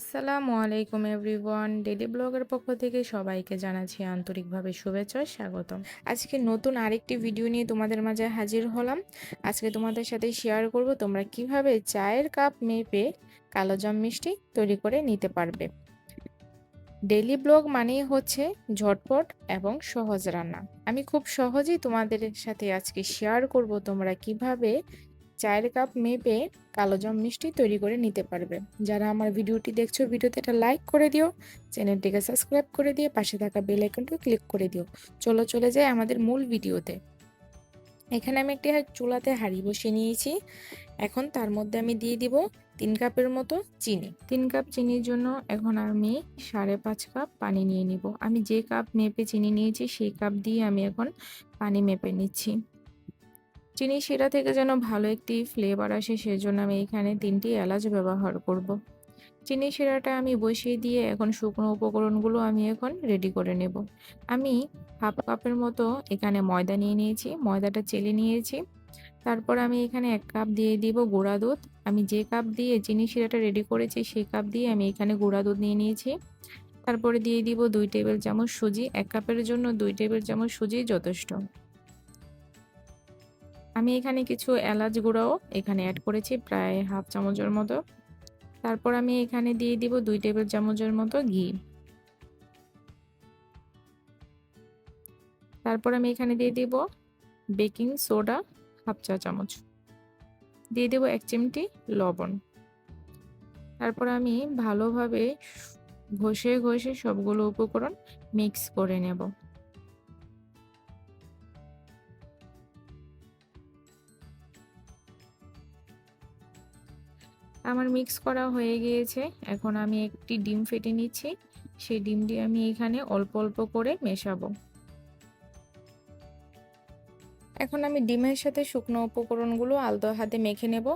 আসসালামু আলাইকুম everyone. Daily ব্লগের পক্ষ থেকে সবাইকে জানাচ্ছি আন্তরিকভাবে শুভেচ্ছা স্বাগতম। আজকে নতুন আরেকটি ভিডিও নিয়ে তোমাদের মাঝে হাজির হলাম। আজকে তোমাদের সাথে শেয়ার করব তোমরা কীভাবে চায়ের কাপ মেপে কালো জাম মিষ্টি তৈরি করে নিতে পারবে। ডেলি ব্লগ মানেই হচ্ছে ঝটপট এবং সহজ রান্না। আমি খুব সহজেই তোমাদের সাথে আজকে শেয়ার করব তোমরা কীভাবে চায়ের কাপ মেপে কালো জাম মিষ্টি তৈরি করে নিতে পারবে। যারা আমার ভিডিওটি দেখছ, ভিডিওতে একটা লাইক করে দিও, চ্যানেলটিকে সাবস্ক্রাইব করে দিয়ে পাশে থাকা বেল আইকনটি ক্লিক করে দিও। চলো, চলে যাই আমাদের মূল ভিডিওতে। এখানে আমি একটি চুলাতে হাঁড়ি বসিয়ে নিয়েছি। এখন তার মধ্যে আমি দিয়ে দিব তিন কাপের মতো চিনি। তিন কাপ চিনির জন্য এখন আমি সাড়ে পাঁচ কাপ পানি নিয়ে নিব। আমি যে কাপ মেপে চিনি নিয়েছি, সেই কাপ দিয়ে আমি এখন পানি মেপে নিচ্ছি। চিনি শিরা থেকে যেন ভালো একটি ফ্লেভার আসে, সেজন্য আমি এখানে তিনটি এলাচ ব্যবহার করব। চিনি শিরাটা আমি বসিয়ে দিয়ে এখন শুকনো উপকরণগুলো আমি এখন রেডি করে নেব। আমি হাফ কাপের মতো এখানে ময়দা নিয়ে নিয়েছি, ময়দাটা চেলে নিয়েছি। তারপর আমি এখানে এক কাপ দিয়ে দিব গুঁড়া দুধ। আমি যে কাপ দিয়ে চিনি শিরাটা রেডি করেছি, সেই কাপ দিয়ে আমি এখানে গুঁড়া দুধ নিয়ে নিয়েছি। তারপরে দিয়ে দিব দুই টেবিল চামচ সুজি। এক কাপের জন্য দুই টেবিল চামচ সুজি যথেষ্ট। আমি এখানে কিছু এলাচ গুঁড়াও এখানে অ্যাড করেছি, প্রায় হাফ চামচের মতো। তারপর আমি এখানে দিয়ে দিব দুই টেবিল চামচের মতো ঘি। তারপর আমি এখানে দিয়ে দিব বেকিং সোডা হাফ চা চামচ। দিয়ে দেব এক চিমটি লবণ। তারপর আমি ভালোভাবে ঘষে ঘষে সবগুলো উপকরণ মিক্স করে নেব। আমার মিক্স করা হয়ে গিয়েছে। এখন আমি একটি ডিম ফেটে নিচ্ছি। সেই ডিমটি আমি এখানে অল্প অল্প করে মেশাবো। এখন আমি ডিমের সাথে শুকনো উপকরণগুলো আলতো হাতে মেখে নেব।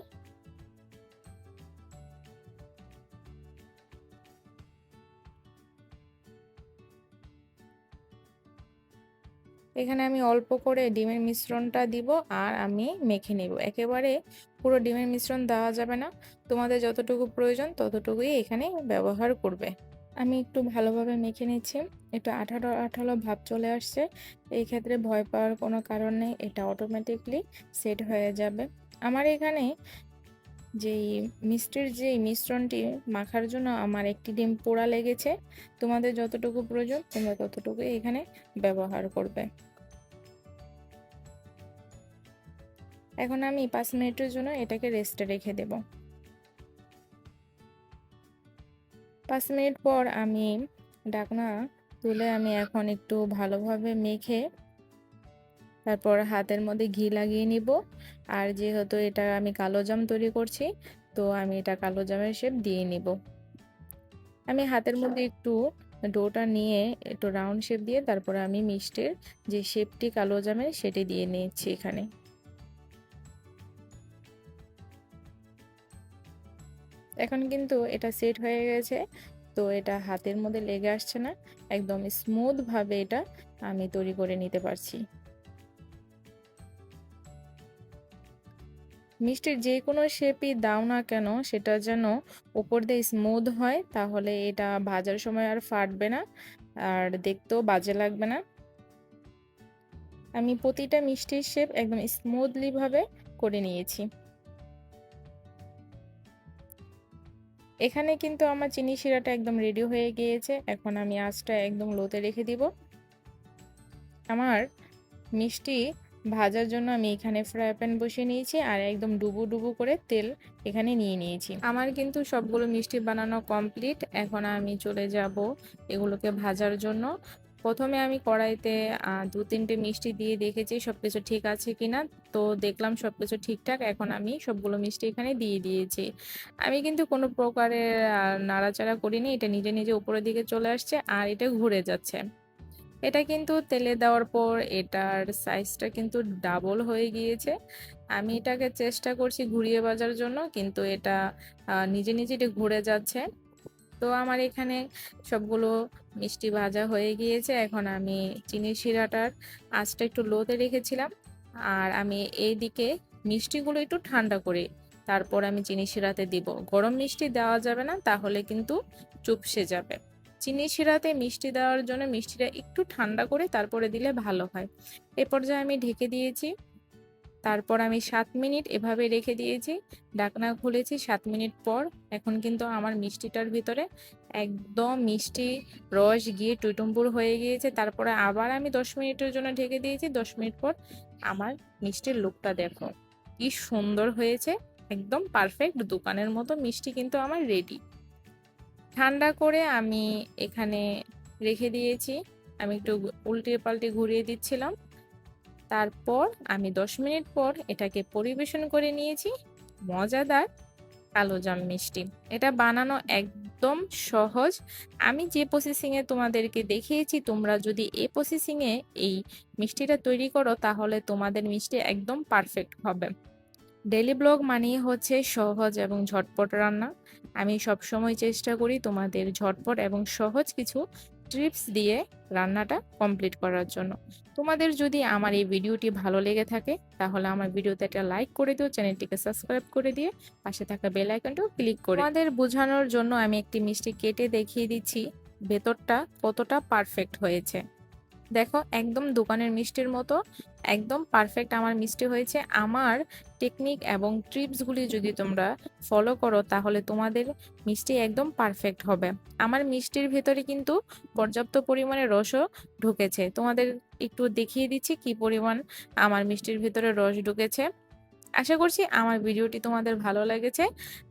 এখানে আমি অল্প করে ডিমের মিশ্রণটা দিব আর আমি মেখে নেব। একেবারে পুরো ডিমের মিশ্রণ দেওয়া যাবে না। তোমাদের যতটুকু প্রয়োজন ততটুকুই এখানে ব্যবহার করবে। আমি একটু ভালোভাবে মেখে নিচ্ছি। একটু আঠালো আঠালো ভাব চলে আসছে। এই ক্ষেত্রে ভয় পাওয়ার কোনো কারণ নেই। এটা অটোমেটিকলি সেট হয়ে যাবে। আমার এখানে যেই মিষ্টির যে মিশ্রণটি মাখার জন্য আমার একটি ডিম পোড়া লেগেছে, তোমাদের যতটুকু প্রয়োজন তোমরা ততটুকু এখানে ব্যবহার করবে। এখন আমি পাঁচ মিনিটের জন্য এটাকে রেস্টে রেখে দেব। পাঁচ মিনিট পর আমি ডাকনা তুলে আমি এখন একটু ভালোভাবে মেখে তারপর হাতের মধ্যে ঘি লাগিয়ে নিব। আর যেহেতু এটা আমি কালো জাম তৈরি করছি, তো আমি এটা কালো জামের শেপ দিয়ে নিব। আমি হাতের মধ্যে একটু ডোটা নিয়ে একটু রাউন্ড শেপ দিয়ে তারপরে আমি মিষ্টির যে শেপটি কালো জামের সেটি দিয়ে নিয়েছি এখানে। এখন কিন্তু এটা সেট হয়ে গেছে, তো এটা হাতের মধ্যে লেগে আসছে না। একদম স্মুথভাবে এটা আমি তৈরি করে নিতে পারছি। মিষ্টির যে কোনো শেপই দাও না কেন, সেটা যেন উপর দিয়ে স্মুথ হয়, তাহলে এটা ভাজার সময় আর ফাটবে না, আর দেখতেও বাজে লাগবে না। আমি প্রতিটা মিষ্টির শেপ একদম স্মুথলিভাবে করে নিয়েছি। এখানে কিন্তু আমার চিনি শিরাটা একদম রেডি হয়ে গিয়েছে, এখন আমি আঁচটা একদম লোতে রেখে দিব। আমার মিষ্টি ভাজার জন্য আমি এখানে ফ্রাই প্যান বসিয়ে নিয়েছি আর একদম ডুবু ডুবু করে তেল এখানে নিয়ে নিয়েছি। আমার কিন্তু সবগুলো মিষ্টি বানানো কমপ্লিট। এখন আমি চলে যাব এগুলোকে ভাজার জন্য। প্রথমে আমি কড়াইতে দু তিনটে মিষ্টি দিয়ে দেখেছি সব কিছু ঠিক আছে কিনা। তো দেখলাম সব কিছু ঠিকঠাক। এখন আমি সবগুলো মিষ্টি এখানে দিয়ে দিয়েছি। আমি কিন্তু কোনো প্রকারের নাড়াচাড়া করিনি। এটা নিজে নিজে উপরের দিকে চলে আসছে আর এটা ঘুরে যাচ্ছে। এটা কিন্তু তেলে দেওয়ার পর এটার সাইজটা কিন্তু ডাবল হয়ে গিয়েছে। আমি এটাকে চেষ্টা করছি ঘুরিয়ে বাজার জন্য, কিন্তু এটা নিজে নিজে এটা ঘুরে যাচ্ছে। তো আমার এখানে সবগুলো মিষ্টি ভাজা হয়ে গিয়েছে। এখন আমি চিনি শিরাটার আঁচটা একটু লোতে রেখেছিলাম। আর আমি এই দিকে মিষ্টিগুলো একটু ঠান্ডা করে তারপর আমি চিনি শিরাতে দিব। গরম মিষ্টি দেওয়া যাবে না, তাহলে কিন্তু চুপসে যাবে। চিনি শিরাতে মিষ্টি দেওয়ার জন্য মিষ্টিটা একটু ঠান্ডা করে তারপরে দিলে ভালো হয়। এ পর্যায়ে আমি ঢেকে দিয়েছি। তারপর আমি সাত মিনিট এভাবে রেখে দিয়েছি। ডাকনা খুলেছি সাত মিনিট পর। এখন কিন্তু আমার মিষ্টিটার ভিতরে একদম মিষ্টি রস গিয়ে টুইটুম্বুর হয়ে গিয়েছে। তারপরে আবার আমি দশ মিনিটের জন্য ঢেকে দিয়েছি। দশ মিনিট পর আমার মিষ্টির লুকটা দেখো। কি সুন্দর হয়েছে। একদম পারফেক্ট দোকানের মতো মিষ্টি কিন্তু আমার রেডি। ঠান্ডা করে আমি এখানে রেখে দিয়েছি। আমি একটু উল্টে পাল্টে ঘুরিয়ে দিচ্ছিলাম। তারপর আমি দশ মিনিট পর এটাকে পরিবেশন করে নিয়েছি। মজাদার কালো জাম মিষ্টি। এটা বানানো একদম সহজ। আমি যে প্রসেসিংয়ে তোমাদেরকে দেখিয়েছি, তোমরা যদি এই প্রসেসিংয়ে এই মিষ্টিটা তৈরি করো, তাহলে তোমাদের মিষ্টি একদম পারফেক্ট হবে। ডেলি ব্লগ মানেই হচ্ছে সহজ এবং ঝটপট রান্না। আমি সবসময় চেষ্টা করি তোমাদের ঝটপট এবং সহজ কিছু টিপস দিয়ে রান্নাটা কমপ্লিট করার জন্য। তোমাদের যদি আমার এই ভিডিওটি ভালো লেগে থাকে, তাহলে আমার ভিডিওতে একটা লাইক করে দিও, চ্যানেলটিকে সাবস্ক্রাইব করে দিয়ে পাশে থাকা বেল আইকনটাও ক্লিক করে তোমাদের বোঝানোর জন্য আমি একটি মিষ্টি কেটে দেখিয়ে দিচ্ছি, ভেতরটা কতটা পারফেক্ট হয়েছে। দেখো, একদম দোকানের মিষ্টির মতো, একদম পারফেক্ট আমার মিষ্টি হয়েছে। আমার টেকনিক এবং ট্রিপসগুলি যদি তোমরা ফলো করো, তাহলে তোমাদের মিষ্টি একদম পারফেক্ট হবে। আমার মিষ্টির ভেতরে কিন্তু পর্যাপ্ত পরিমাণে রসও ঢুকেছে। তোমাদের একটু দেখিয়ে দিচ্ছি কি পরিমাণ আমার মিষ্টির ভেতরে রস ঢুকেছে। আশা করছি আমার ভিডিওটি তোমাদের ভালো লেগেছে।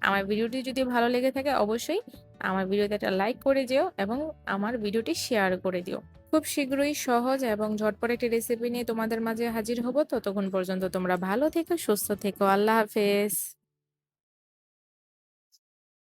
আমার ভিডিওটি যদি ভালো লেগে থাকে, অবশ্যই আমার ভিডিওতে একটা লাইক করে দিও এবং আমার ভিডিওটি শেয়ার করে দিও। খুব শীঘ্রই সহজ এবং ঝটপট একটি রেসিপি নিয়ে তোমাদের মাঝে হাজির হব। ততক্ষণ পর্যন্ত তোমরা ভালো থেকো, সুস্থ থেকো। আল্লাহ হাফেজ।